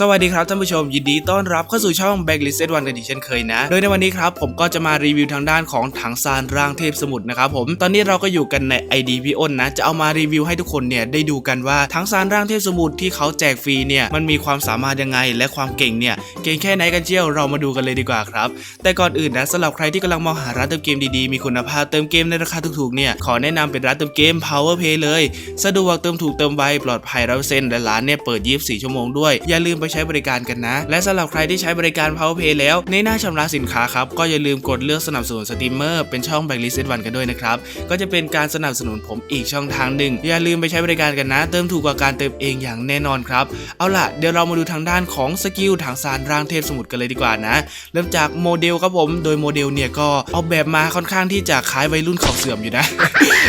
สวัสดีครับท่านผู้ชมยินดีต้อนรับเข้าสู่ช่อง Backlist One กันอีกเช่นเคยนะ โดยในวันนี้ครับผมก็จะมารีวิวทางด้านของถังซานร่างเทพสมุทรนะครับผมตอนนี้เราก็อยู่กันใน ID พี่อ้นนะ จะเอามารีวิวให้ทุกคนเนี่ยได้ดูกันว่าถังซานร่างเทพสมุทรที่เขาแจกฟรีเนี่ยมันมีความสามารถยังไงและความเก่งเนี่ยเก่งแค่ไหนกันเชียวเรามาดูกันเลยดีกว่าครับแต่ก่อนอื่นนะสำหรับใครที่กำลังมองหาร้านเติมเกมดีๆมีคุณภาพเติมเกมในราคาถูกๆเนี่ยขอแนะนำเป็นร้านเติมเกม Power Pay เลย สะดวกเติมถูกเติมไวปลอดภัยร้อยเปอร์เซ็นต์และร้านเนี่ยเปิด 24 ชั่วโมงด้วยอย่าลืมไปใช้บริการกันนะ และสำหรับใครที่ใช้บริการ Power Pay แล้ว ในหน้าชำระสินค้าครับ ก็อย่าลืมกดเลือกสนับสนุนสตรีมเมอร์เป็นช่อง Blacklist One กันด้วยนะครับ ก็จะเป็นการสนับสนุนผมอีกช่องทางหนึ่ง อย่าลืมไปใช้บริการกันนะ เติมถูกกว่าการเติมเองอย่างแน่นอนครับ เอาล่ะ เดี๋ยวเรามาดูทางด้านของสกิลทางสารร่างเทพสมุทรกันเลยดีกว่านะ เริ่มจากโมเดลครับผม โดยโมเดลเนี่ยก็ออกแบบมาค่อนข้างที่จะคล้ายวัยรุ่นเขาเสื่อมอยู่นะ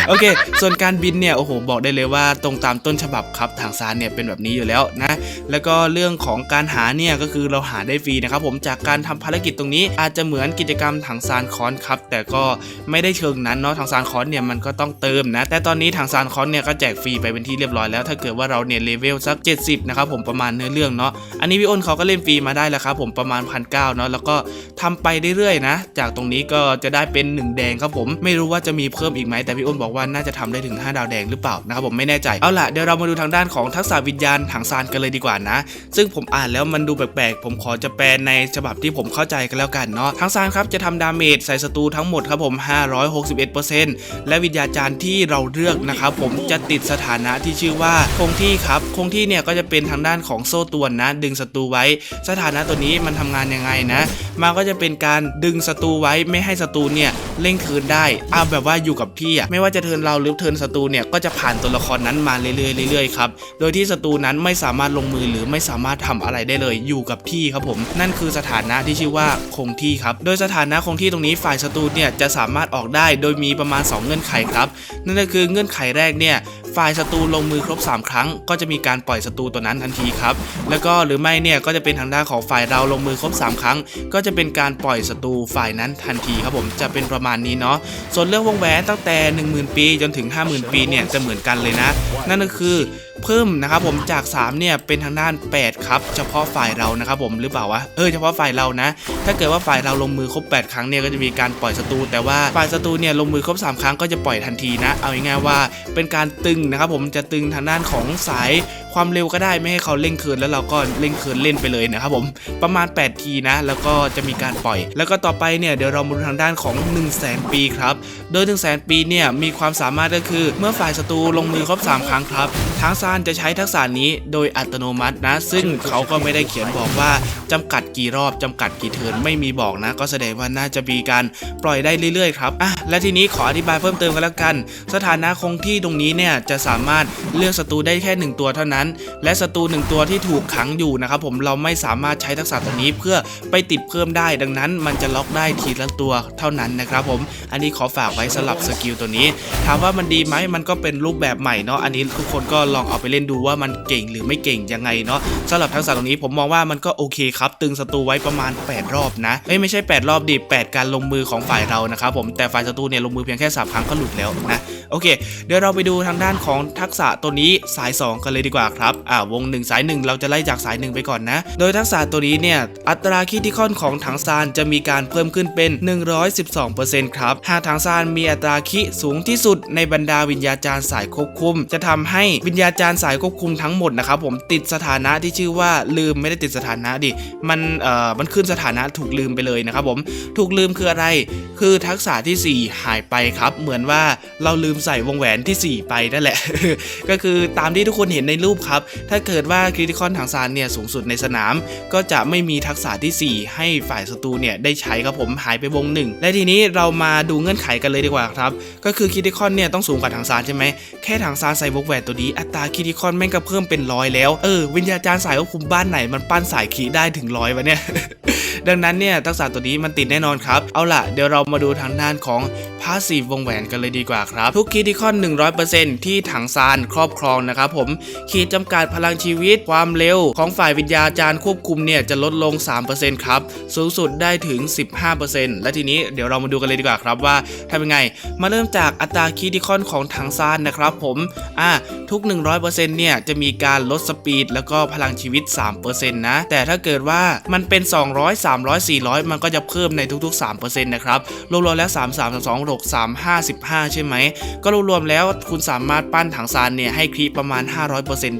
โอเค ส่วนการบินเนี่ย โอ้โห บอกได้เลยว่าตรงตามต้นฉบับครับ ทางซานเนี่ยเป็นแบบนี้อยู่แล้วนะ แล้วก็เรื่องของของการหาเนี่ยก็คือเราหาได้ฟรีนะครับผมจากการทำภารกิจตรงนี้ อาจจะเหมือนกิจกรรมถังซานคอนครับแต่ก็ไม่ได้เชิงนั้นเนาะถังซานคอนเนี่ยมันก็ต้องเติมนะ แต่ตอนนี้ถังซานคอนเนี่ยก็แจกฟรีไปเป็นที่เรียบร้อยแล้วถ้าเกิดว่าเราเนี่ยเลเวลสัก 70นะครับผมประมาณเนื้อเรื่องเนาะอันนี้พี่อ้นเขาก็เล่นฟรีมาได้แล้วครับผมประมาณพันเเนาะแล้วก็ทำไปเรื่อยๆนะ จากตรงนี้ก็จะได้เป็น 1 แดงครับผมไม่รู้ว่าจะมีเพิ่มอีกไหมแต่พี่อ้นบอกว่าน่าจะทำได้ถึง 5 ดาวแดงหรือเปล่านะครับผมไม่แน่ใจเอาล่ะเดี๋ยวเรามาดูทางด้านของทักษะวิญญาณถังซานกันเลยดีกว่านะ ซึ่งผมผมอ่านแล้วมันดูแปลกๆ ผมขอจะแปลในฉบับที่ผมเข้าใจกันแล้วกันเนาะถังซานครับจะทำดาเมจใส่ศัตรูทั้งหมดครับผม 561%และวิญญาจารย์ที่เราเลือกนะครับผมจะติดสถานะที่ชื่อว่าคงที่ครับ คงที่เนี่ยก็จะเป็นทางด้านของโซ่ตวนนะ ดึงศัตรูไว้ สถานะตัวนี้มันทำงานยังไงนะมันก็จะเป็นการดึงศัตรูไว้ไม่ให้ศัตรูเนี่ยเล่งคืนได้เอาแบบว่าอยู่กับที่อะไม่ว่าจะเทินเราหรือเทินศัตรูเนี่ยก็จะผ่านตัวละครนั้นมาเรื่อยๆเรื่อยๆครับโดยที่ศัตรูนั้นไม่สามารถลงมือหรือไม่สามารถททำอะไรได้เลยอยู่กับที่ครับผม นั่นคือสถานะที่ชื่อว่าคงที่ครับ โดยสถานะคงที่ตรงนี้ฝ่ายศัตรูเนี่ยจะสามารถออกได้โดยมีประมาณ 2 เงื่อนไขครับ นั่นก็คือเงื่อนไขแรกเนี่ย ฝ่ายศัตรูลงมือครบ 3 ครั้ง ก็จะมีการปล่อยศัตรูตัวนั้นทันทีครับ แล้วก็หรือไม่เนี่ยก็จะเป็นทางด้านของฝ่ายเราลงมือครบ 3 ครั้ง ก็จะเป็นการปล่อยศัตรูฝ่ายนั้นทันทีครับผมจะเป็นประมาณนี้เนาะส่วนเรื่องวงแหวนตั้งแต่ 10,000 ปีจนถึง 50,000 ปีเนี่ยจะเหมือนกันเลยนะ นั่นก็คือเพิ่มนะครับผมจาก 3 เนี่ยเป็นทางด้าน 8 ครับ เฉพาะฝ่ายเรานะครับผมหรือเปล่าวะเออเฉพาะฝ่ายเรานะ ถ้าเกิดว่าฝ่ายเราลงมือครบ 8 ครั้งเนี่ยก็จะมีการปล่อยศัตรูแต่ว่าฝ่ายศัตรูเนี่ยลงมือครบ 3 ครั้งก็จะปล่อยทันทีนะ เอาง่ายๆว่าเป็นการตึงนะครับผมจะตึงทางด้านของสายความเร็วก็ได้ไม่ให้เขาเร่งคืนแล้วเราก็เร่งคืนเล่นไปเลยนะครับผมประมาณ 8 ทีนะ แล้วก็จะมีการปล่อย แล้วก็ต่อไปเนี่ยเดี๋ยวเรามาดูทางด้านของ 1 0 0 0 0แสนปีครับโดย 1 0 0 0 0แสนปีเนี่ยมีความสามารถก็คือเมื่อฝ่ายศัตรูลงมือครบ 3 ครั้งครับทางซานจะใช้ทักษะนี้โดยอัตโนมัตินะ ซึ่งเขาก็ไม่ได้เขียนบอกว่าจำกัดกี่รอบจำกัดกี่เทิร์นไม่มีบอกนะ ก็แสดงว่าน่าจะมีการปล่อยได้เรื่อยๆครับอะและทีนี้ขออธิบายเพิ่มเติมกันแล้วกัน สถานะคงที่ตรงนี้เนี่ยจะสามารถเลือกศัตรูได้แค่ 1 ตัวเท่านั้นและศัตรูหนึ่งตัวที่ถูกขังอยู่นะครับผมเราไม่สามารถใช้ทักษะตัวนี้เพื่อไปติดเพิ่มได้ ดังนั้นมันจะล็อกได้ทีละตัวเท่านั้นนะครับผมอันนี้ขอฝากไว้สำหรับสกิลตัวนี้ ถามว่ามันดีไหมมันก็เป็นรูปแบบใหม่เนาะอันนี้ทุกคนก็ลองเอาไปเล่นดูว่ามันเก่งหรือไม่เก่งยังไงเนาะสำหรับทักษะตรงนี้ผมมองว่ามันก็โอเคครับตึงศัตรูไว้ประมาณ 8 รอบนะเอ้ยไม่ใช่ 8 รอบดิ8 การลงมือของฝ่ายเรานะครับผมแต่ฝ่ายศัตรูเนี่ยลงมือเพียงแค่3ครั้งก็หลุดแล้วนะโอเค เดี๋ยวเราไปดูทางด้านของทักษะตัวนี้สาย 2 กันเลยดีกว่าครับอ่าวง 1 สาย 1 เราจะไล่จากสาย 1 ไปก่อนนะ โดยทักษะตัวนี้เนี่ยอัตราคิดที่ค่อนของถังซานจะมีการเพิ่มขึ้นเป็น 112%ครับหากถังซานมีอัตราคิสูงที่สุดในบรรดาวิญญาจารย์สายควบคุม จะทำให้วิญญาจารย์สายควบคุมทั้งหมดนะครับผมติดสถานะที่ชื่อว่าลืมไม่ได้ติดสถานะดิมันเอ่อมันขึ้นสถานะถูกลืมไปเลยนะครับผมถูกลืมคืออะไร คือทักษะทีสี่4 หายไปครับ เหมือนว่าเราลืมใส่วงแหวนที่ 4 ไปนั่นแหละ ก็คือตามที่ทุกคนเห็นในรูปครับ ถ้าเกิดว่าคริติคอนถังซานเนี่ยสูงสุดในสนาม ก็จะไม่มีทักษะทีสี่ 4 ให้ฝ่ายศัตรูเนี่ยได้ใช้ครับผมหายไปวงหนึ่งและทีนี้เรามาดูเงื่อนไขกันเลยดีกว่าครับ ก็คือคริติคอนเนี่ยต้องสูงกว่าถังซานใช่ไหมแค่ถังซานใส่วงแหวนตัวนี้อัตราคริติคอนแม่งก็เพิ่มเป็นร้อยแล้วเออวิญญาจารย์สายควบคุมบ้านไหนมันปั้นสายขีได้ถึงร้อยวะเนี่ยดังนั้นเนี่ยทักษะตัวนี้มันติดแน่นอนครับ เอาล่ะ เดี๋ยวเรามาดูทางด้านของพาสซีฟวงแหวนกันเลยดีกว่าครับ ทุกคิดิคอน 100%ที่ถังซานครอบครองนะครับผมขีดจำกัดพลังชีวิต ความเร็วของฝ่ายวิญญาจารย์ควบคุมเนี่ยจะลดลง 3%ครับ สูงสุดได้ถึง 15%และทีนี้เดี๋ยวเรามาดูกันเลยดีกว่าครับว่าทำยังไง มาเริ่มจากอัตราคิดิคอนของถังซานนะครับผมอ่าทุก 100%เนี่ยจะมีการลดสปีดแล้วก็พลังชีวิต 3%นะ แต่ถ้าเกิดว่ามันเป็น 200 300 400 มันก็จะเพิ่มในทุกๆ 3%นะครับรวมๆแล้ว 3 3 2 6 3 5 15 ใช่ไหม ก็รวมๆแล้วคุณสามารถปั้นถังซานเนี่ยให้คลิประมาณ 500%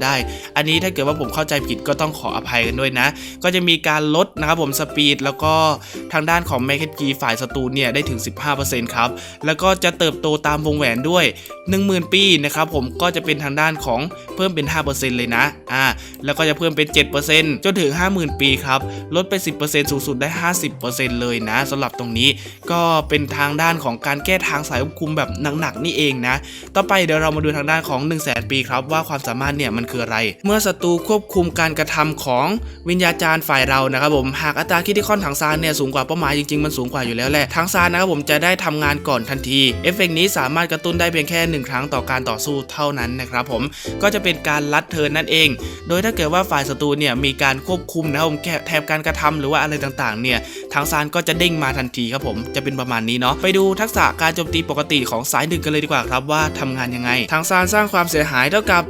ได้อันนี้ถ้าเกิดว่าผมเข้าใจผิดก็ต้องขออภัยกันด้วยนะ ก็จะมีการลดนะครับผมสปีดแล้วก็ทางด้านของแมคเคีฝ่ายศัตรูเนี่ยได้ถึง 15%ครับ แล้วก็จะเติบโตตามวงแหวนด้วย 10,000 ปีนะครับผมก็จะเป็นทางด้านของเพิ่มเป็น 5%เลยนะอ่าแล้วก็จะเพิ่มเป็น 7%จนถึง 50,000 ปีครับลดไป 10%สูงสุดได้ 50%เลยนะสำหรับตรงนี้ก็เป็นทางด้านของการแก้ทางสายควบคุมแบบหนักๆนี่เองนะ ต่อไปเดี๋ยวเรามาดูทางด้านของ 1 0 0 0 0แปีครับว่าความสามารถเนี่ยมันคืออะไร เมื่อศัตรูควบคุมการกระทำของวิญญาจารย์ฝ่ายเรานะครับผมหากอัตราคิดที่ค่อนถังซานเนี่ยสูงกว่าเป้าหมายจริงๆมันสูงกว่าอยู่แล้วแหละถังซานนะครับผมจะได้ทำงานก่อนทันทีเอฟเฟกต์นี้สามารถกระตุ้นได้เพียงแค่หนึ่งครั้งต่อการต่อสู้เท่านั้นนะครับผมก็จะเป็นการลัดเทินนั่นเอง โดยถ้าเกิดว่าฝ่ายศัตรูเนี่ยมีการควบคุมนะครับผมแถบการกระทำหรือว่าอะไรต่างๆเนี่ยทางซานก็จะเด้งมาทันทีครับผมจะเป็นประมาณนี้เนาะไปดูทักษะการโจมตีปกติของสายหนึ่งกันเลยดีกว่าครับว่าทำงานยังไง ทางซานสร้างความเสียหายเท่ากับ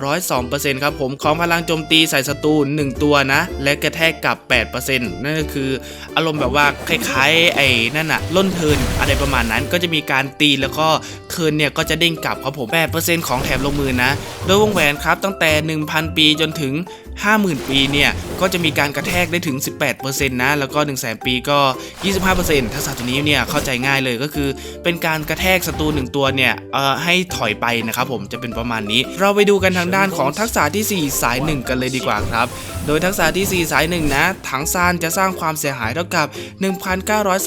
202ครับผมของพลังโจมตีใส่ศัตรู1ตัวนะ และกระแทกกับ 8%นั่นก็คืออารมณ์แบบว่าคล้ายๆไอ้นั่นอะล่นเทินอะไรประมาณนั้นก็จะมีการตีแล้วก็เทินเนี่ยก็จะเด้งกลับครับผม 8%ของแถบลงมือนะ โดยวงแหวนครับตั้งแต่ 1,000 ปีจนถึง 50,000 ปีเนี่ย ก็จะมีการกระแทกได้ถึง 18%นะแล้วก็1 0 0 0 0 0 ปีก็ 25%ทักษะตัวนี้เนี่ยเข้าใจง่ายเลยก็คือ เป็นการกระแทกศัตรูหนึ่งตัวเนี่ยเอ่อให้ถอยไปนะครับผมจะเป็นประมาณนี้ เราไปดูกันทางด้านของทักษะที่ 4 สาย 1 กันเลยดีกว่าครับ โดยทักษะที่ 4 สาย 1 นะ ถังซานจะสร้างความเสียหายเท่ากับ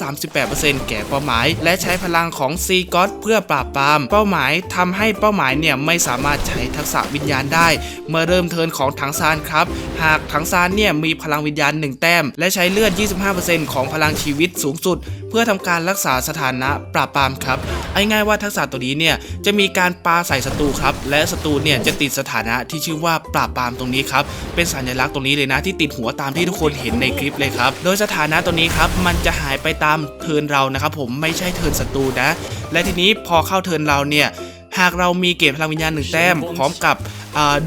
1,938%แก่เป้าหมาย และใช้พลังของซีก็อตเพื่อปราบปรามเป้าหมายทำให้เป้าหมายเนี่ยไม่สามารถใช้ทักษะวิญญาณได้ เมื่อเริ่มเทินของถังซานครับ หากถังซานเนี่ยมีพลังวิญญาณ 1 แต้ม และใช้เลือด 25%ของพลังชีวิตสูงสุด เพื่อทำการรักษาสถานะปราบปรามครับเอาง่ายๆว่าทักษะตัวนี้เนี่ยจะมีการปาใส่ศัตรูครับและศัตรูเนี่ยจะติดสถานะที่ชื่อว่าปราบปรามตรงนี้ครับเป็นสัญลักษณ์ตรงนี้เลยนะที่ติดหัวตามที่ทุกคนเห็นในคลิปเลยครับโดยสถานะตัวนี้ครับมันจะหายไปตามเทินเรานะครับผมไม่ใช่เทินศัตรูนะและทีนี้พอเข้าเทินเราเนี่ยหากเรามีเกรดพลังวิญญาณหนึ่งแต้ม พร้อมกับ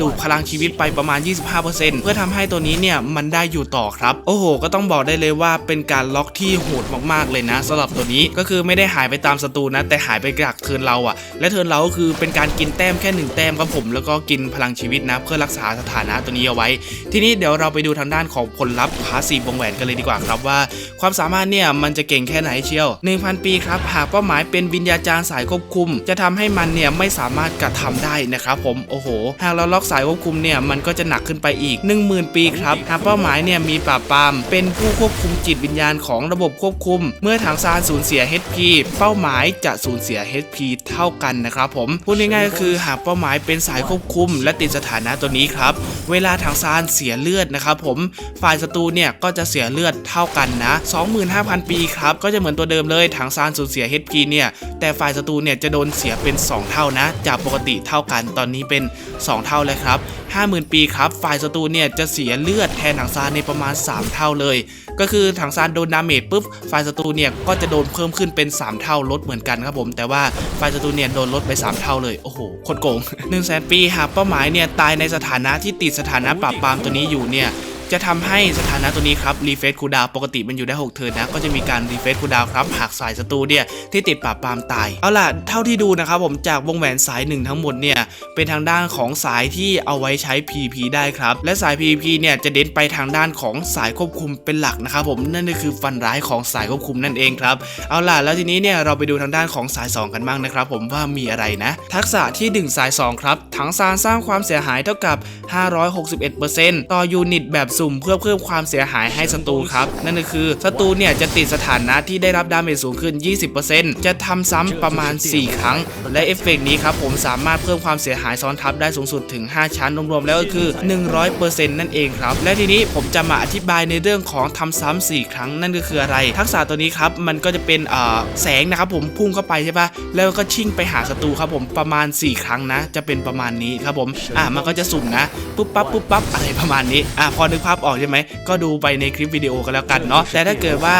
ดูดพลังชีวิตไปประมาณ 25%เพื่อทำให้ตัวนี้เนี่ยมันได้อยู่ต่อครับ โอ้โห ก็ต้องบอกได้เลยว่าเป็นการล็อกที่โหดมากๆเลยนะสำหรับตัวนี้ก็คือไม่ได้หายไปตามศัตรูนะแต่หายไปจากเทินเราอะและเทินเราก็คือเป็นการกินแต้มแค่หนึ่งแต้มครับผม แล้วก็กินพลังชีวิตนะเพื่อรักษาสถานะตัวนี้เอาไว้ ทีนี้เดี๋ยวเราไปดูทางด้านของผลลัพธ์พาสีวงแหวนกันเลยดีกว่าครับว่า ความสามารถเนี่ยมันจะเก่งแค่ไหนเชียว 1,000 ปีครับหากเป้าหมายเป็นวิญญาจารย์สายควบคุม จะทำให้มันเนี่ยไม่สามารถกระทำได้นะครับผมโอ้โหหากเราล็อกสายควบคุมเนี่ยมันก็จะหนักขึ้นไปอีก 10,000 ปีครับหากเป้าหมายเนี่ยมีปราบปราม เป็นผู้ควบคุมจิตวิญญาณของระบบควบคุม เมื่อทางซานสูญเสีย HP เป้าหมายจะสูญเสีย HP เท่ากันนะครับผมพูดง่ายๆก็คือหากเป้าหมายเป็นสายควบคุม และติดสถานะตัวนี้ครับเวลาทางซานเสียเลือดนะครับผมฝ่ายศัตรูเนี่ยก็จะเสียเลือดเท่ากันนะ 25,000 ปีครับก็จะเหมือนตัวเดิมเลยทางซานสูญเสีย HP เนี่ยแต่ฝ่ายศัตรูเนี่ยจะโดนเสียเป็น 2 เท่านะ จากปกติเท่ากันตอนนี้เป็น 2เท่าเลยครับ 50,000 ปีครับ ฝ่ายศัตรูเนี่ยจะเสียเลือดแทนถังซานในประมาณ 3 เท่าเลย ก็คือถังซานโดนดาเมจปุ๊บ ฝ่ายศัตรูเนี่ยก็จะโดนเพิ่มขึ้นเป็น 3 เท่าลดเหมือนกันครับผม แต่ว่าฝ่ายศัตรูเนี่ยโดนลดไป 3 เท่าเลย โอ้โหโคตรโกง1 0 0 0 0แปีหากเป้าหมายเนี่ยตายในสถานะที่ติดสถานะปราบปรามตัวนี้อยู่เนี่ย จะทำให้สถานะตัวนี้ครับรีเฟซคูดาวปกติมันอยู่ได้ 6 เทิร์นนะ ก็จะมีการรีเฟซคูดาวครับหากสายศัตรูเนี่ยที่ติดปราบปรามตาย เอาล่ะ เท่าที่ดูนะครับผมจากวงแหวนสายหนึ่งทั้งหมดเนี่ย เป็นทางด้านของสายที่เอาไว้ใช้ PP ได้ครับ และสาย PP เนี่ยจะเด่นไปทางด้านของสายควบคุมเป็นหลักนะครับผมนั่นก็คือฟันร้ายของสายควบคุมนั่นเองครับเอาล่ะแล้วทีนี้เนี่ยเราไปดูทางด้านของสาย 2 กันบ้างนะครับผมว่ามีอะไรนะ ทักษะที่ดึงสาย 2 ครับถังซานสร้างความเสียหายเท่ากับ 561%ต่อยูนิตแบบสุ่มเพื่อเพิ่มความเสียหายให้ศัตรูครับ นั่นก็คือศัตรูเนี่ยจะติดสถานะที่ได้รับดาเมจสูงขึ้น 20%จะทำซ้ำประมาณ 4 ครั้ง และเอฟเฟกต์นี้ครับผมสามารถเพิ่มความเสียหายซ้อนทับได้สูงสุดถึง 5 ชั้นรวมๆแล้วก็คือ 100%นั่นเองครับ และทีนี้ผมจะมาอธิบายในเรื่องของทำซ้ำ4ครั้งนั่นก็คืออะไร ทักษะตัวนี้ครับมันก็จะเป็นเอ่อแสงนะครับผมพุ่งเข้าไปใช่ปะแล้วก็ชิ่งไปหาศัตรูครับผมประมาณ 4 ครั้งนะ จะเป็นประมาณนี้ครับผมอะมันก็จะสุ่มนะปุ๊บปั๊บปุ๊บปั๊บอะไรประมาณนี้อะพอนึกภาพออกใช่ไหมก็ดูไปในคลิปวิดีโอกันแล้วกันเนาะแต่ถ้าเกิดว่า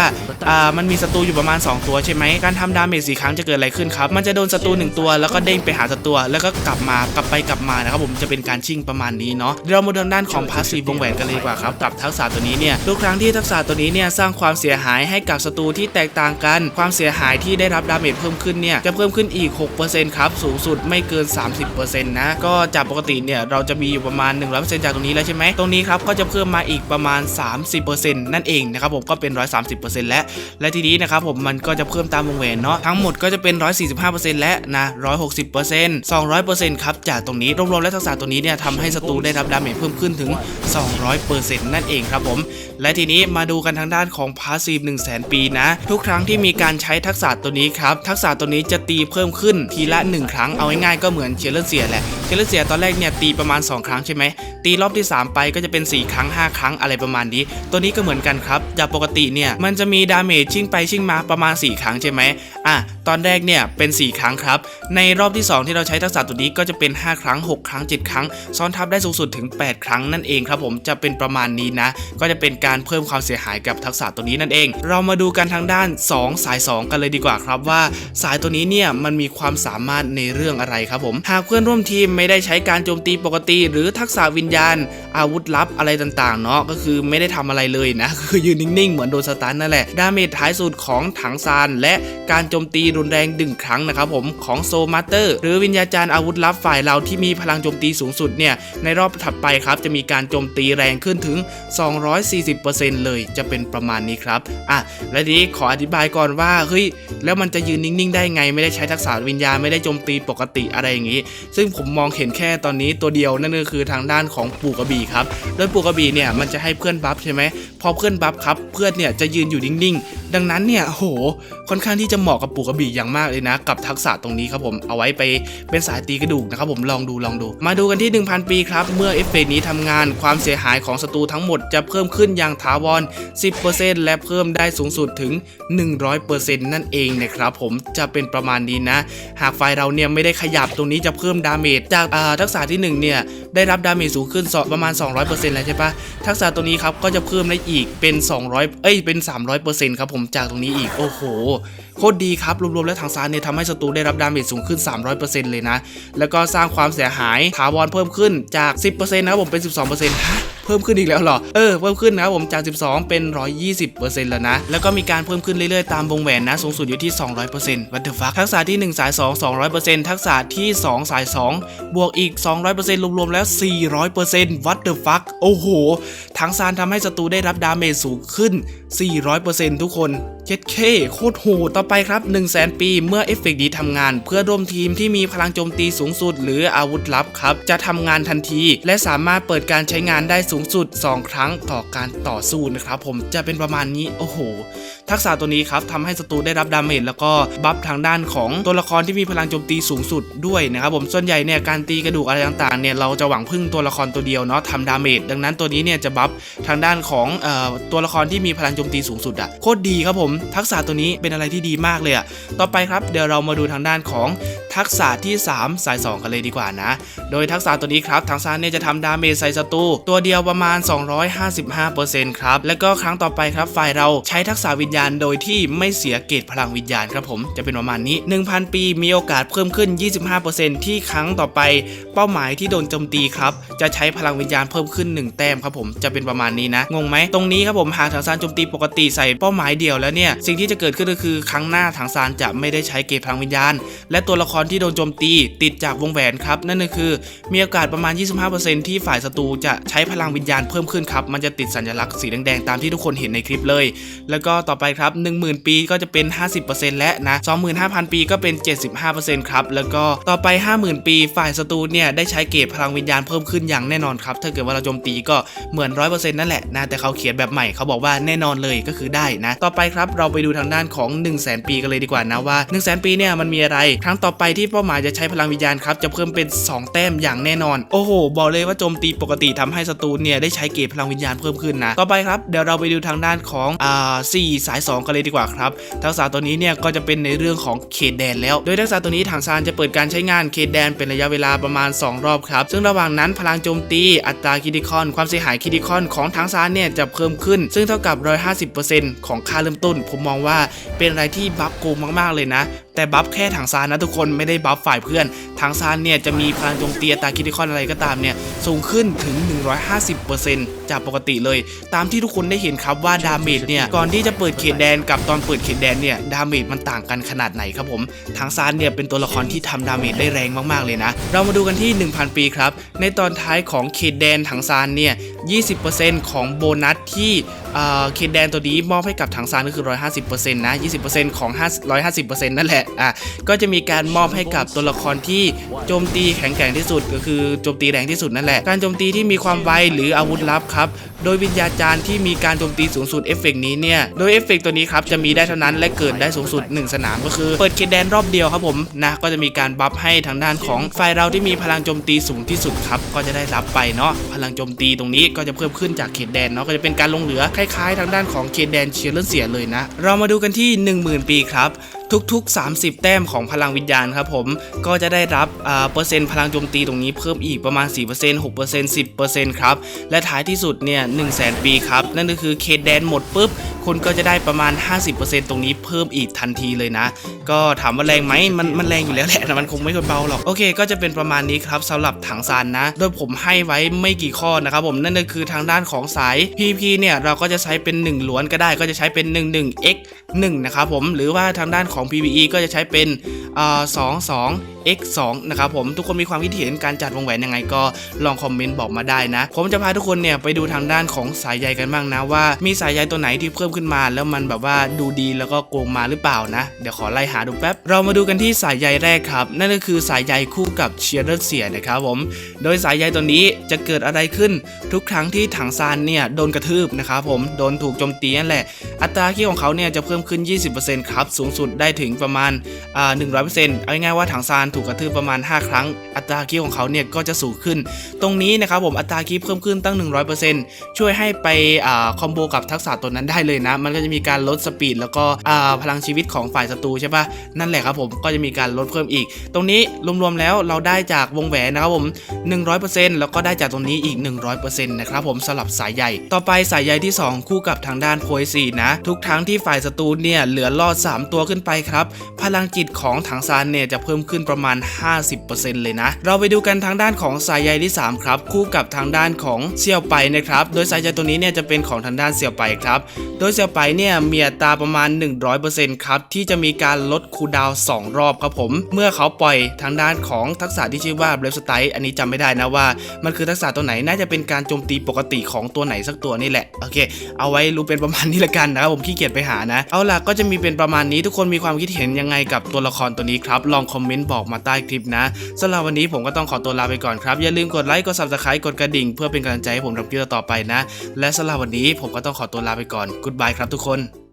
อ่ามันมีศัตรูอยู่ประมาณ 2 ตัวใช่ไหมการทำดาเมจสี่ครั้งจะเกิดอะไรขึ้นครับมันจะโดนศัตรูหนึ่งตัวแล้วก็เด้งไปหาศัตรูแล้วก็กลับมากลับไปกลับมานะครับผมจะเป็นการชิ่งประมาณนี้เนาะเดี๋ยวเรามาดูทางด้านของพาสซีฟวงแหวนกันเลยดีกว่าครับกับทักษะตัวนี้เนี่ยทุกครั้งที่ทักษะตัวนี้เนี่ยสร้างความเสียหายให้กับศัตรูที่แตกต่างกัน ความเสียหายที่ได้รับดาเมจเพิ่มขึ้นเนี่ยจะเพิ่มขึ้นอีก 6%ครับสูงสุดไม่เกิน 30%นะก็จากปกติเนี่ยเราจะมีอยู่ประมาณ 100%จากตรงนี้แล้วใช่ไหมตรงนี้ครับก็จะเพิ่มมาอีกประมาณ 30%นั่นเองนะครับผมก็เป็น 130%แล้ว และทีนี้นะครับผมมันก็จะเพิ่มตามวงแหวนเนาะทั้งหมดก็จะเป็น 145%และนะ160% 200%ครับจากตรงนี้รวมๆและทักษะตัวนี้เนี่ยทำให้ศัตรูได้รับดาเมจเพิ่มขึ้นถึง 200%นั่นเองครับผม และทีนี้มาดูกันทางด้านของพาสซีฟ1 0 0 0 0แปีนะ ทุกครั้งที่มีการใช้ทักษะตัวนี้ครับ ทักษะตัวนี้จะตีเพิ่มขึ้นทีละ 1 ครั้งเอาง่ายๆก็เหมือนเชลเลอร์เซียแหละเชลเลอเซียตอนแรกเนี่ยตีประมาณ 2 ครั้งใช่ไหมตีรอบที่ 3 ไปก็จะเป็น 4 ครั้ง 5 ครั้งอะไรประมาณนี้ ตัวนี้ก็เหมือนกันครับจากปกติเนี่ยมันจะมีดาเมจชิ่งไปชิ่งมาประมาณ 4 ครั้งใช่ไหมอะ ตอนแรกเนี่ยเป็น 4 ครั้งครับ ในรอบที่ 2 ที่เราใช้ทักษะตัวนี้ก็จะเป็น 5 ครั้ง 6 ครั้ง 7 ครั้ง ซ้อนทับได้สูงสุดถึง 8 ครั้งนั่นเองครับผมจะเป็นประมาณนี้นะ ก็จะเป็นการเพิ่มความเสียหายกับทักษะตัวนี้นั่นเอง เรามาดูกันทางด้าน 2 สาย 2 กันเลยดีกว่าครับว่า สายตัวนี้เนี่ยมันมีความสามารถในเรื่องอะไรครับผมหากเพื่อนร่วมทีมไม่ได้ใช้การโจมตีปกติ หรือทักษะวิญญาณ อาวุธลับอะไรต่างๆเนาะก็คือไม่ได้ทำอะไรเลยนะคือยืนนิ่งๆเหมือนโดนสตันนั่นแหละดาเมจท้ายสุดของถังซานและการโจมตีรุนแรงดึงครั้งนะครับผมของโซมาเตอร์หรือวิญญาจารย์อาวุธลับฝ่ายเราที่มีพลังโจมตีสูงสุดเนี่ยในรอบถัดไปครับจะมีการโจมตีแรงขึ้นถึง 240%เลยจะเป็นประมาณนี้ครับอะและทีนี้ขออธิบายก่อนว่าเฮ้ยแล้วมันจะยืนนิ่งๆ ได้ไงไม่ได้ใช้ทักษะวิญญาไม่ได้โจมตีปกติอะไรอย่างนี้ ซึ่งผมมองเห็นแค่ตอนนี้ตัวเดียวนั่นก็คือทางด้านของปู่กระบี่ครับโดยปู่กระบี่เนี่ยมันจะให้เพื่อนบัฟใช่ไหมพอเพื่อนบัฟครับเพื่อนเนี่ยจะยืนอยู่นิ่งๆ ดังนั้นเนี่ยโหค่อนข้างที่จะเหมาะกับปู่กระบี่อย่างมากเลยนะ กับทักษะตรงนี้ครับผมเอาไว้ไปเป็นสายตีกระดูกนะครับผมลองดูลองดู มาดูกันที่ 1000 ปีครับ เมื่อเอฟเฟกต์นี้ทำงานความเสียหายของศัตรูทั้งหมดจะเพิ่มขึ้นอย่างถาวร 10%และเพิ่มได้สูงสุดถึง 100%นั่นเองนะครับผมจะเป็นประมาณนี้นะ หากไฟเราเนี่ยไม่ได้ขยับตรงนี้จะเพิ่มดาเมจจากทักษะที่หนึ่งเนี่ยได้รับดาเมจสูงขึ้นสประมาณ 200%แล้วใช่ปะทักษะตัวนี้ครับก็จะเพิ่มได้อีกเป็น 200 เอ้ยเป็น 300%ครับผมจากตรงนี้อีกโอ้โหโคตรดีครับ รวมๆแล้วทางซานเนี่ยทำให้ศัตรูได้รับดาเมจสูงขึ้น 300%เลยนะ แล้วก็สร้างความเสียหายถาวรเพิ่มขึ้นจาก 10%นะครับผมเป็น 12%ฮะเพิ่มขึ้นอีกแล้วเหรอ เออ เพิ่มขึ้นนะครับผมจาก 12 เป็น 120%แล้วนะ แล้วก็มีการเพิ่มขึ้นเรื่อยๆ ตามวงแหวนนะ สูงสุดอยู่ที่ 200%วัตถุฟักทักษะที่ 1 สาย 2 200%ทักษะที่ 2 สาย 2 บวกอีก 200%รวมๆแล้ว 400%วัตถุฟักโอ้โหทางซานทำให้ศัตรูได้รับดาเมจสูงขึ้น 400%ทุกคน 7K โคตรโหดต่อไปครับ 1 0 0 0 0แปี เมื่อเอฟเฟกดีทำงาน เพื่อร่วมทีมที่มีพลังโจมตีสูงสุด หรืออาวุธลับครับ จะทำงานทันที และสามารถเปิดการใช้งานได้สูงสุด 2 ครั้งต่อการต่อสู้นะครับ ผมจะเป็นประมาณนี้ โอ้โหทักษะตัวนี้ครับทำให้ศัตรูได้รับดาเมจแล้วก็บัฟทางด้านของตัวละครที่มีพลังโจมตีสูงสุดด้วยนะครับผมส่วนใหญ่เนี่ยการตีกระดูกอะไรต่างๆเนี่ยเราจะหวังพึ่งตัวละครตัวเดียวเนาะทำดาเมจดังนั้นตัวนี้เนี่ยจะบัฟทางด้านของออตัวละครที่มีพลังโจมตีสูงสุดอะโคตรดีครับผม ทักษะตัวนี้เป็นอะไรที่ดีมากเลยอะต่อไปครับเดี๋ยวเรามาดูทางด้านของ ทักษะที่ 3 สาย 2 กันเลยดีกว่านะ โดยทักษะตัวนี้ครับทางซานเนี่ยจะทำดาเมจใส่ศัตรูตัวเดียวประมาณ 255%ครับ แล้วก็ครั้งต่อไปครับฝ่ายเราใช้ทักษะวิญญาณโดยที่ไม่เสียเกรดพลังวิญญาณครับผมจะเป็นประมาณนี้ 1,000 ปีมีโอกาสเพิ่มขึ้น 25%ที่ครั้งต่อไป เป้าหมายที่โดนโจมตีครับจะใช้พลังวิญญาณเพิ่มขึ้น 1 แต้มครับผมจะเป็นประมาณนี้นะงงไหมตรงนี้ครับผมหากทางซานโจมตีปกติใส่เป้าหมายเดียวแล้วเนี่ยสิ่งที่จะเกิดขึ้นก็คือครั้งหน้าทางซานจะไม่ได้ใช้เกรดพลังวิญญาณ และตัวละครที่โดนโจมตีติดจากวงแหวนครับ นั่นก็คือ มีโอกาสประมาณ 25%ที่ฝ่ายศัตรูจะใช้พลังวิญญาณเพิ่มขึ้นครับ มันจะติดสัญลักษณ์สีแดงๆตามที่ทุกคนเห็นในคลิปเลย แล้วก็ต่อไปครับ 10,000 ปีก็จะเป็น 50%และนะ 25,000 ปีก็เป็น 75%ครับ แล้วก็ต่อไป 50,000 ปีฝ่ายศัตรูเนี่ยได้ใช้เกรดพลังวิญญาณเพิ่มขึ้นอย่างแน่นอนครับถ้าเกิดว่าเราโจมตีก็เหมือน 100%นั่นแหละนะแต่เขาเขียนแบบใหม่เขาบอกว่าแน่นอนเลยก็คือได้นะ ต่อไปครับเราไปดูทางด้านของ 1 0 0 0 0แปีกันเลยดีกว่านะว่า 1 0 0 0 0 0 ปีเนี่ยมันมีอะไรครั้งต่อไปที่เป้าหมายจะใช้พลังวิญญาณครับจะเพิ่มเป็น 2 แต้มอย่างแน่นอน โอ้โห บอกเลยว่าโจมตีปกติทำให้ศัตรูเนี่ยได้ใช้เกรดพลังวิญญาณเพิ่มขึ้นนะ ต่อไปครับเดี๋ยวเราไปดูทางด้านของอ่าสี่สาย 2 กันเลยดีกว่าครับ ทักษะตัวนี้เนี่ยก็จะเป็นในเรื่องของเขตแดนแล้ว โดยทักษะตัวนี้ทางซานจะเปิดการใช้งานเขตแดนเป็นระยะเวลาประมาณ 2 รอบครับ ซึ่งระหว่างนั้นพลังโจมตีอัตราคิดิคอน ความเสียหายคิดิคอนของทางซานเนี่ยจะเพิ่มขึ้น ซึ่งเท่ากับ 150%ของค่าเริ่มต้น ผมมองว่าเป็นอะไรที่บัฟโกงมากๆเลยนะ แต่บัฟแค่ทางซานนะทุกคนไม่ได้บัฟฝ่ายเพื่อนทางซานเนี่ยจะมีพลังโจมตีอัตราคิดิคอนอะไรก็ตามเนี่ยสูงขึ้นถึง 150%จากปกติเลย ตามที่ทุกคนได้เห็นครับว่าดาเมจเนี่ยก่อนที่จะเปิดเขตแดนกับตอนเปิดเขตแดนเนี่ยดาเมจมันต่างกันขนาดไหนครับผมทางซานเนี่ยเป็นตัวละครที่ทำดาเมจได้แรงมากๆเลยนะ เรามาดูกันที่ 1000 ปีครับในตอนท้ายของเขตแดนทางซานเนี่ย 20%ของโบนัสที่ เอ่อเขตแดนตัวนี้มอบให้กับทางซานก็คือ 150%นะ 20%ของ5 150%นั่นแหละอะก็จะมีการมอบให้กับตัวละครที่โจมตีแข็งแกร่งที่สุดก็คือโจมตีแรงที่สุดนั่นแหละ การโจมตีที่มีความไวหรืออาวุธลับครับ โดยวิญญาจารย์ที่มีการโจมตีสูงสุดเอฟเฟกต์นี้เนี่ย โดยเอฟเฟกต์ตัวนี้ครับจะมีได้เท่านั้นและเกิดได้สูงสุด 1 สนามก็คือ เปิดเขตแดนรอบเดียวครับผมนะก็จะมีการบัฟให้ทางด้านของฝ่ายเราที่มีพลังโจมตีสูงที่สุดครับก็จะได้รับไปเนาะพลังโจมตีตรงนี้ก็จะเพิ่มขึ้นจากเขตแดนเนาะก็จะเป็นการลงเหลือคล้ายๆ ทางด้านของเขตแดนเชียร์เลนเสียเลยนะ เรามาดูกันที่ 10,000 ปีครับ ทุกๆ 30 แต้มของพลังวิญญาณครับผมก็จะได้รับอ่าเปอร์เซ็นต์พลังโจมตีตรงนี้เพิ่มอีกประมาณ 4% 6% 10%ครับและท้ายที่สุดเนี่ย1 0 0 0 0แปีครับนั่นก็คือเขตแดนหมดปุ๊บคุณก็จะได้ประมาณ 50%ตรงนี้เพิ่มอีกทันทีเลยนะ ก็ถามว่าแรงไหมมันมันแรงอยู่แล้วแหละมันคงไม่ค่อยเบาหรอกโอเค ก็จะเป็นประมาณนี้ครับสำหรับถังซานนะ โดยผมให้ไว้ไม่กี่ข้อนะครับผมนั่นก็คือทางด้านของสาย PP เนี่ยเราก็จะใช้เป็น 1 ล้วนก็ได้ก็จะใช้เป็น 11x 1นะครับผมหรือว่าทางด้านของ PVE ก็จะใช้เป็นอ่า22 x 2 นะครับผมทุกคนมีความคิดเห็นการจัดวงแหวนยังไงก็ลองคอมเมนต์บอกมาได้นะ ผมจะพาทุกคนเนี่ยไปดูทางด้านของสายใยกันบ้างนะว่ามีสายใยตัวไหนที่เพิ่มขึ้นมา แล้วมันแบบว่าดูดีแล้วก็โกงมาหรือเปล่านะ เดี๋ยวขอไล่หาดูแป๊บ เรามาดูกันที่สายใยแรกครับ นั่นก็คือสายใยคู่กับเชียร์เดอร์เสียนะครับผม โดยสายใยตัวนี้จะเกิดอะไรขึ้นทุกครั้งที่ถังซานเนี่ยโดนกระทืบนะครับผมโดนถูกโจมตีนั่นแหละ อัตราคีของเขาเนี่ยจะเพิ่มขึ้น 20%ครับ สูงสุดได้ถึงประมาณอ่า100%เอาง่ายๆว่าถังซานถูกกระทืบประมาณ 5 ครั้ง อัตราคีของเขาเนี่ยก็จะสูงขึ้น ตรงนี้นะครับผมอัตราคีเพิ่มขึ้นตั้ง 100%ช่วยให้ไปอคอมโบกับทักษะตัวนั้นได้เลยนะ มันก็จะมีการลดสปีดแล้วก็พลังชีวิตของฝ่ายศัตรูใช่ปะนั่นแหละครับผมก็จะมีการลดเพิ่มอีก ตรงนี้รวมๆแล้วเราได้จากวงแหวนนะครับผม 100%แล้วก็ได้จากตรงนี้อีก 100%นะครับผมสลับสายใหญ่ ต่อไปสายใยที่ 2 คู่กับทางด้านโพยซีนะ ทุกครั้งที่ฝ่ายศัตรูเนี่ยเหลือรอด 3 ตัวขึ้นไปครับ พลังจิตของถังซานเนี่ยจะเพิ่มขึ้นประมาณ 50%เลยนะ เราไปดูกันทางด้านของสายใยที่ 3 ครับ คู่กับทางด้านของเสี่ยวไปนะครับ โดยสายใยตัวนี้เนี่ยจะเป็นของทางด้านเสี่ยวไปครับ โดยเสี่ยวไปเนี่ยมีอัตราประมาณ 100%ครับที่จะมีการลดคูดาว 2 รอบครับผม เมื่อเขาปล่อยทางด้านของทักษะที่ชื่อว่าเบรฟสไตอันนี้จำไม่ได้นะว่า มันคือทักษะตัวไหนน่าจะเป็นการโจมตีปกติของตัวไหนสักตัวนี่แหละโอเค เอาไว้รู้เป็นประมาณนี้ละกันนะครับผมขี้เกียจไปหานะเอาล่ะก็จะมีเป็นประมาณนี้ทุกคนมีความคิดเห็นยังไงกับตัวละครตัวนี้ครับ ลองคอมเมนต์บอกมาใต้คลิปนะสำหรับวันนี้ผมก็ต้องขอตัวลาไปก่อนครับ อย่าลืมกดไลค์กด subscribe กดกระดิ่ง เพื่อเป็นกำลังใจให้ผมทำคลิปต่อไปนะ และสำหรับวันนี้ผมก็ต้องขอตัวลาไปก่อน goodbye ครับทุกคน